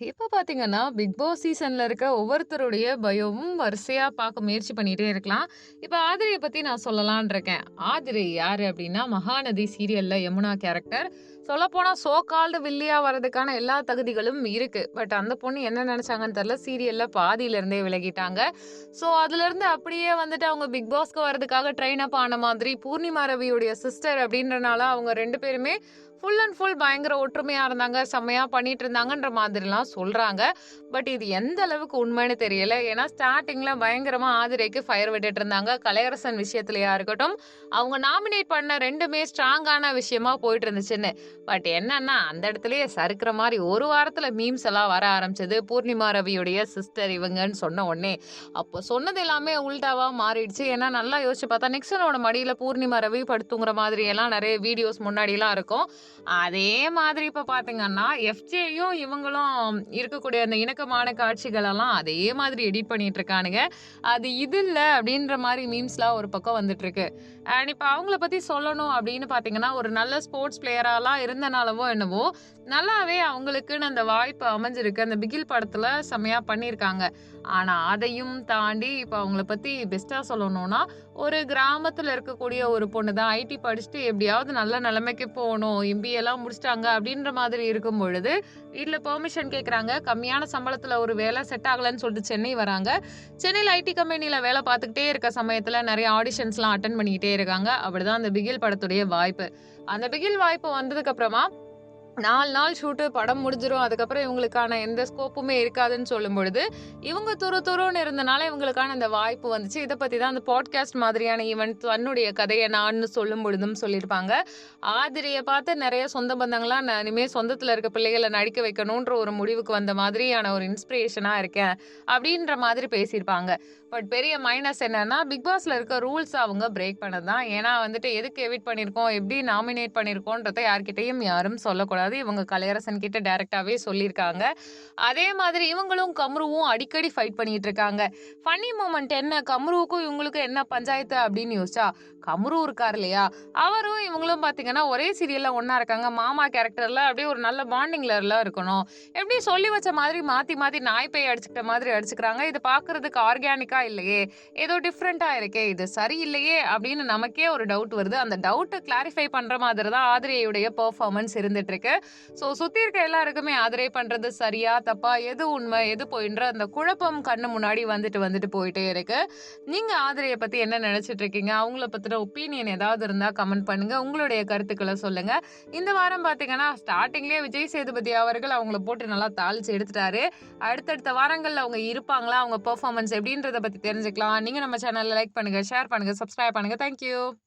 இப்போ பார்த்தீங்கன்னா, big pass சீசனில் இருக்க ஒவ்வொருத்தருடைய பயமும் வரிசையாக பார்க்க முயற்சி பண்ணிகிட்டே இருக்கலாம். இப்போ ஆதிரியை பற்றி நான் சொல்லலான்னு இருக்கேன். ஆதிரி யார் அப்படின்னா மகாநதி சீரியலில் யமுனா கேரக்டர். சொல்லப்போனால் சோ கால்டு வில்லியா வரதுக்கான எல்லா தகுதிகளும் இருக்குது பட் அந்த பொண்ணு என்ன நினச்சாங்கன்னு தெரில சீரியலில் பாதியிலேருந்தே விலகிட்டாங்க. ஸோ அதுலேருந்து அப்படியே வந்துட்டு அவங்க பிக் பாஸ்க்கு வரதுக்காக ட்ரெயின் அப் ஆன மாதிரி பூர்ணிமா ரவியுடைய சிஸ்டர் அப்படின்றனால அவங்க ரெண்டு பேருமே ஃபுல் அண்ட் ஃபுல் பயங்கர ஒற்றுமையாக இருந்தாங்க. செம்மையாக பண்ணிட்டு இருந்தாங்கன்ற மாதிரிலாம் சொல்கிறாங்க பட் இது எந்த அளவுக்கு உண்மைன்னு தெரியல. ஏன்னா ஸ்டார்டிங்கில் பயங்கரமாக ஆதிரைக்கு ஃபயர் விட்டுட்டு இருந்தாங்க. கலையரசன் விஷயத்துலயா இருக்கட்டும், அவங்க நாமினேட் பண்ண ரெண்டுமே ஸ்ட்ராங்கான விஷயமா போயிட்டு இருந்துச்சுன்னு. பட் என்னன்னா, அந்த இடத்துலயே சறுக்கிற மாதிரி ஒரு வாரத்தில் மீம்ஸ் எல்லாம் வர ஆரம்பிச்சது. பூர்ணிமா ரவியுடைய சிஸ்டர் இவங்கன்னு சொன்ன உடனே. அப்போ சொன்னது எல்லாமே உல்டாவாக மாறிடுச்சு. ஏன்னா நல்லா யோசிச்சு பார்த்தா, நெக்ஸ்டனோட மடியில் பூர்ணிமா ரவி படுத்துங்கிற மாதிரி எல்லாம் நிறைய வீடியோஸ் முன்னாடிலாம் இருக்கும். அதே மாதிரி இப்போ பார்த்தீங்கன்னா, எஃப்ஜேயும் இவங்களும் இருக்கக்கூடிய அந்த இணக்கமான காட்சிகளெல்லாம் அதே மாதிரி எடிட் பண்ணிட்டு இருக்கானுங்க. அது இது இல்லை அப்படின்ற மாதிரி மீம்ஸ்லாம் ஒரு பக்கம் வந்துட்டுருக்கு. அண்ட் இப்போ அவங்கள பற்றி சொல்லணும் அப்படின்னு பார்த்தீங்கன்னா, ஒரு நல்ல ஸ்போர்ட்ஸ் பிளேயராலாம் இருந்தனாலவோ என்னவோ, நல்லாவே அவங்களுக்குன்னு அந்த வாய்ப்பு அமைஞ்சிருக்கு. அந்த பிகில் படத்தில் செம்மையாக பண்ணியிருக்காங்க. ஆனால் அதையும் தாண்டி இப்போ அவங்கள பற்றி பெஸ்ட்டாக சொல்லணும்னா, ஒரு கிராமத்துல இருக்கக்கூடிய ஒரு பொண்ணு தான். ஐடி படிச்சுட்டு எப்படியாவது நல்ல நிலைமைக்கு போணும். எல்லாம் முடிச்சுட்டாங்க அப்படின்ற மாதிரி இருக்கும் பொழுது, வீட்டில் பெர்மிஷன் கேட்குறாங்க. கம்மியான சம்பளத்தில் ஒரு வேலை செட் ஆகலன்னு சொல்லிட்டு சென்னை வராங்க. சென்னையில் ஐடி கம்பெனியில் வேலை பார்த்துக்கிட்டே இருக்க சமயத்தில் நிறைய ஆடிஷன்ஸ்லாம் அட்டன் பண்ணிக்கிட்டே இருக்காங்க. அப்படிதான் அந்த பிகில் படத்துடைய வாய்ப்பு. அந்த பிகில் வாய்ப்பு வந்ததுக்கு நாலு நாள் ஷூட்டு படம் முடிஞ்சிடும் அதுக்கப்புறம் இவங்களுக்கான எந்த ஸ்கோப்புமே இருக்காதுன்னு சொல்லும் பொழுது இவங்க துரு துருன்னு இருந்தனால இவங்களுக்கான அந்த வாய்ப்பு வந்துச்சு. இதை பற்றி தான் அந்த பாட்காஸ்ட் மாதிரியான ஈவெண்ட் தன்னுடைய கதையை நான்னு சொல்லும் பொழுதும் சொல்லியிருப்பாங்க. ஆதிரியை பார்த்து நிறைய சொந்த பந்தங்களாம் நான் இனிமேல் சொந்தத்தில் இருக்க பிள்ளைகளை நடிக்க வைக்கணுன்ற ஒரு முடிவுக்கு வந்த மாதிரியான ஒரு இன்ஸ்பிரேஷனாக இருக்கேன். அப்படின்ற மாதிரி பேசியிருப்பாங்க. பட் பெரிய மைனஸ் என்னன்னா, பிக் பாஸ்ல இருக்க ரூல்ஸ் அவங்க பிரேக் பண்ணது தான். ஏன்னா வந்துட்டு எதுக்கு எவிட் பண்ணியிருக்கோம், எப்படி நாமினேட் பண்ணியிருக்கோன்றத யார்கிட்டையும் யாரும் சொல்லக்கூடாது. இவங்க கலையரசன் கிட்ட டைரக்டாவே சொல்லியிருக்காங்க. அதே மாதிரி இவங்களும் கம்ருவும் அடிக்கடி ஃபைட் பண்ணிட்டு இருக்காங்க. ஃபன்னி மூமெண்ட் என்ன கம்ருவுக்கும் இவங்களுக்கும் என்ன பஞ்சாயத்து அப்படின்னு யோசிச்சா, கம்ரு இருக்கார் இல்லையா, அவரும் இவங்களும் பார்த்தீங்கன்னா ஒரே சீரியல்ல ஒன்றா இருக்காங்க. மாமா கேரக்டர்ல அப்படியே ஒரு நல்ல பாண்டிங்லலாம் இருக்கணும். எப்படி சொல்லி வச்ச மாதிரி மாத்தி மாத்தி நாய் பேய் அடிச்சுக்கிட்ட மாதிரி அடிச்சுக்கிறாங்க. இது பாக்குறதுக்கு ஆர்கானிக்கா இல்லையே, ஏதோ டிஃப்ரெண்டா இருக்கே, இது சரியில்லையே அப்படின்னு நமக்கே ஒரு டவுட் வருது. அந்த டவுட்டை கிளாரிஃபை பண்ற மாதிரி தான் ஆதிரியுடைய பெர்ஃபார்மன்ஸ் இருந்துட்டு இருக்கு. ஸோ சுற்றி இருக்க எல்லாருக்குமே ஆதரவு பண்ணுறது சரியா, தப்பா, எது உண்மை, எது போயின்ற அந்த குழப்பம் கண்ணு முன்னாடி வந்துட்டு வந்துட்டு போயிட்டே இருக்கு. நீங்கள் ஆதரையை பற்றி என்ன நினச்சிட்டு இருக்கீங்க? அவங்கள பற்றின ஒப்பீனியன் ஏதாவது இருந்தால் கமெண்ட் பண்ணுங்க. உங்களுடைய கருத்துக்களை சொல்லுங்க. இந்த வாரம் பார்த்தீங்கன்னா, ஸ்டார்டிங்லேயே விஜய் சேதுபதி அவர்கள் அவங்கள போட்டு நல்லா தாளிச்சு எடுத்துட்டாரு. அடுத்தடுத்த வாரங்களில் அவங்க இருப்பாங்களா? அவங்க பெர்ஃபார்மன்ஸ் எப்படின்றத பற்றி தெரிஞ்சுக்கலாம். நீங்கள் நம்ம சேனலில் லைக் பண்ணுங்கள் ஷேர் பண்ணுங்கள் சப்ஸ்கிரைப் பண்ணுங்கள் தேங்க் யூ.